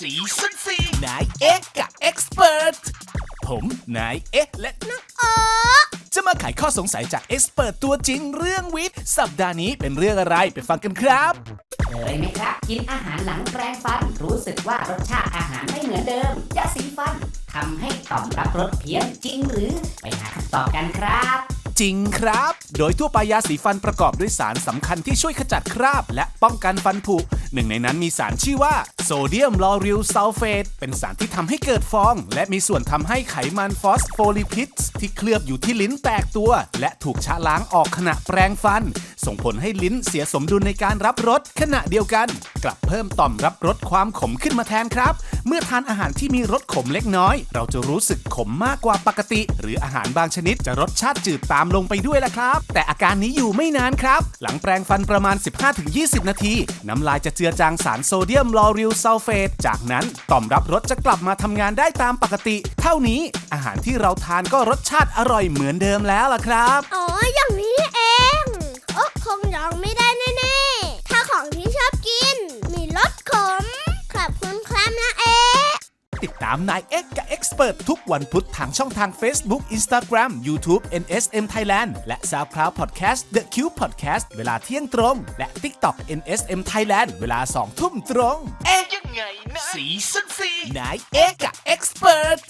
ซีซั่นสี่นายเอ็กกับเอ็กซ์เพรสผมนายเอ็กและน้องโอจะมาไขข้อสงสัยจากเอ็กซ์เพรสตัวจริงเรื่องวิทย์ สัปดาห์นี้เป็นเรื่องอะไรไปฟังกันครับเคยไหมครับ กินอาหารหลังแปรงฟัน รู้สึกว่ารสชาติอาหารไม่เหมือนเดิมยาสีฟันทำให้ต่อมรับรสเพี้ยนจริงหรือไปหาคำตอบกันครับจริงครับ โดยทั่วไปยาสีฟันประกอบด้วยสารสำคัญที่ช่วยขจัดคราบ และป้องกันฟันผุ หนึ่งในนั้นมีสารชื่อว่าโซ เดียมลอริลซัลเฟตเป็นสารที่ทำให้เกิดฟอง และมีส่วนทำให้ไขมันฟอสโฟลิพิดที่เคลือบอยู่ที่ลิ้นแตกตัว และถูกชะล้างออกขณะแปรงฟัน ส่งผลให้ลิ้นเสียสมดุลในการรับรสขณะเดียวกัน กลับเพิ่มต่อมรับรสความขมขึ้นมาแทนครับ เมื่อทานอาหารที่มีรสขมเล็กน้อย เราจะรู้สึกขมมากกว่าปกติ หรืออาหารบางชนิดจะรสชาติจืดตามลงไปด้วยล่ะครับ แต่อาการนี้อยู่ไม่นานครับ หลังแปรงฟันประมาณ 15-20 นาที น้ำลายจะเจือจางสารโซเดียมลอริลซัลเฟตจากนั้นต่อมรับรสจะกลับมาทำงานได้ตามปกติ เท่านี้อาหารที่เราทานก็รสชาติอร่อยเหมือนเดิมแล้วล่ะครับ อ๋อ อย่างนี้ ติดตามนายเอ็กกับ Expert ทุกวันพุธทางช่องทาง Facebook Instagram YouTube NSM Thailand และ SoundCloud Podcast The Cube Podcast เวลาเที่ยงตรง และ TikTok NSM Thailand เวลา2ทุ่มตรง เอ๊ะยังไงนะ สีสันสีนายเอ็กกับ Expert